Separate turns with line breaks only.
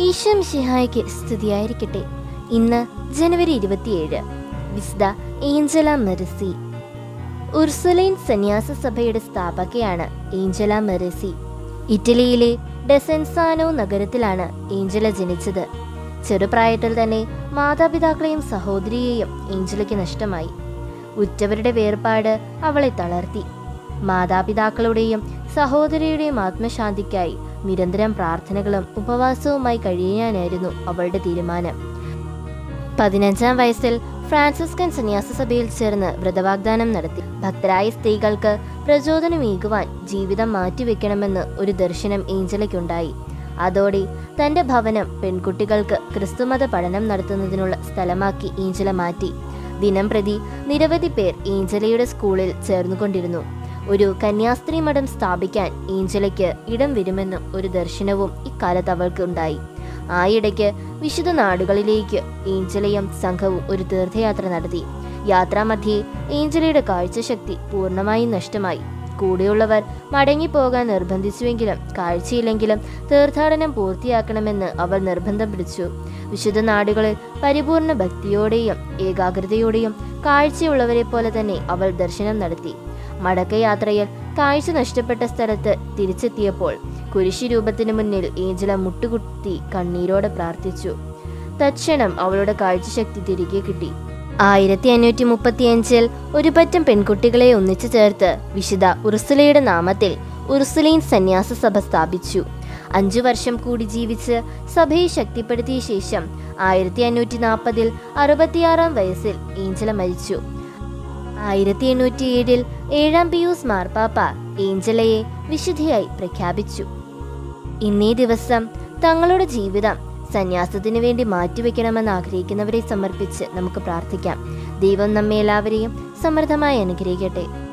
ഈശം ഷിഹായ്ക്ക് സ്തുതിയായിരിക്കട്ടെ. ഇന്ന് ജനുവരി ഇരുപത്തിയേഴ്. Vista Angela മെറിസി. ഉർസുലൈൻ സന്യാസ സഭയുടെ സ്ഥാപകയാണ് ഏഞ്ചല മെറിസി. ഇറ്റലിയിലെ ഡെസെൻസാനോ നഗരത്തിലാണ് ഏഞ്ചല ജനിച്ചത്. ചെറുപ്രായത്തിൽ തന്നെ മാതാപിതാക്കളെയും സഹോദരിയെയും ഏഞ്ചലയ്ക്ക് നഷ്ടമായി. ഉറ്റവരുടെ വേർപാട് അവളെ തളർത്തി. മാതാപിതാക്കളുടെയും സഹോദരിയുടെയും ആത്മശാന്തിക്കായി നിരന്തരം പ്രാർത്ഥനകളും ഉപവാസവുമായി കഴിയാനായിരുന്നു അവളുടെ തീരുമാനം. പതിനഞ്ചാം വയസ്സിൽ ഫ്രാൻസിസ്കൻ സന്യാസ സഭയിൽ ചേർന്ന് വ്രതവാഗ്ദാനം നടത്തി. ഭക്തരായ സ്ത്രീകൾക്ക് പ്രചോദനമേകുവാൻ ജീവിതം മാറ്റിവെക്കണമെന്ന് ഒരു ദർശനം ഏഞ്ചലയ്ക്കുണ്ടായി. അതോടെ തന്റെ ഭവനം പെൺകുട്ടികൾക്ക് ക്രിസ്തുമത പഠനം നടത്തുന്നതിനുള്ള സ്ഥലമാക്കി ഏഞ്ചല മാറ്റി. ദിനം പ്രതി നിരവധി പേർ ഏഞ്ചലയുടെ സ്കൂളിൽ ചേർന്നുകൊണ്ടിരുന്നു. ഒരു കന്യാസ്ത്രീ മഠം സ്ഥാപിക്കാൻ ഏഞ്ചലയ്ക്ക് ഇടം വരുമെന്നും ഒരു ദർശനവും ഇക്കാലത്ത് അവൾക്ക് ഉണ്ടായി ആയിടയ്ക്ക് വിശുദ്ധ നാടുകളിലേക്ക് ഏഞ്ചലയും സംഘവും ഒരു തീർത്ഥയാത്ര നടത്തി. യാത്രാമധ്യേ ഏഞ്ചലയുടെ കാഴ്ചശക്തി പൂർണമായും നഷ്ടമായി. കൂടെയുള്ളവർ മടങ്ങിപ്പോകാൻ നിർബന്ധിച്ചുവെങ്കിലും കാഴ്ചയില്ലെങ്കിലും തീർത്ഥാടനം പൂർത്തിയാക്കണമെന്ന് അവൾ നിർബന്ധം പിടിച്ചു. വിശുദ്ധ നാടുകളിൽ പരിപൂർണ ഭക്തിയോടെയും ഏകാഗ്രതയോടെയും കാഴ്ചയുള്ളവരെ പോലെ തന്നെ അവൾ ദർശനം നടത്തി. മടക്കയാത്രയിൽ കാഴ്ച നഷ്ടപ്പെട്ട സ്ഥലത്ത് തിരിച്ചെത്തിയപ്പോൾ കുരിശി രൂപത്തിന് മുന്നിൽ ഏഞ്ചല മുട്ടുകുത്തി കണ്ണീരോടെ പ്രാർത്ഥിച്ചു. തക്ഷണം അവളുടെ കാഴ്ചശക്തി തിരികെ കിട്ടി. ആയിരത്തി അഞ്ഞൂറ്റി മുപ്പത്തിയഞ്ചിൽ ഒരു പറ്റം പെൺകുട്ടികളെ ഒന്നിച്ചു ചേർത്ത് വിശുദ്ധ ഉർസുലയുടെ നാമത്തിൽ ഉർസുലീൻ സന്യാസ സഭ സ്ഥാപിച്ചു. അഞ്ചു വർഷം കൂടി ജീവിച്ച് സഭയെ ശക്തിപ്പെടുത്തിയ ശേഷം ആയിരത്തി അഞ്ഞൂറ്റി നാൽപ്പതിൽ അറുപത്തിയാറാം വയസ്സിൽ ഏഞ്ചല മരിച്ചു. ആയിരത്തി എണ്ണൂറ്റി ഏഴിൽ ഏഴാം പിയൂസ് മാർപ്പാപ്പ ഏഞ്ചലയെ വിശുദ്ധിയായി പ്രഖ്യാപിച്ചു. ഇന്നേ ദിവസം തങ്ങളുടെ ജീവിതം സന്യാസത്തിനു വേണ്ടി മാറ്റിവെക്കണമെന്ന് ആഗ്രഹിക്കുന്നവരെ സമർപ്പിച്ച് നമുക്ക് പ്രാർത്ഥിക്കാം. ദൈവം നമ്മെ എല്ലാവരെയും സമൃദ്ധമായി അനുഗ്രഹിക്കട്ടെ.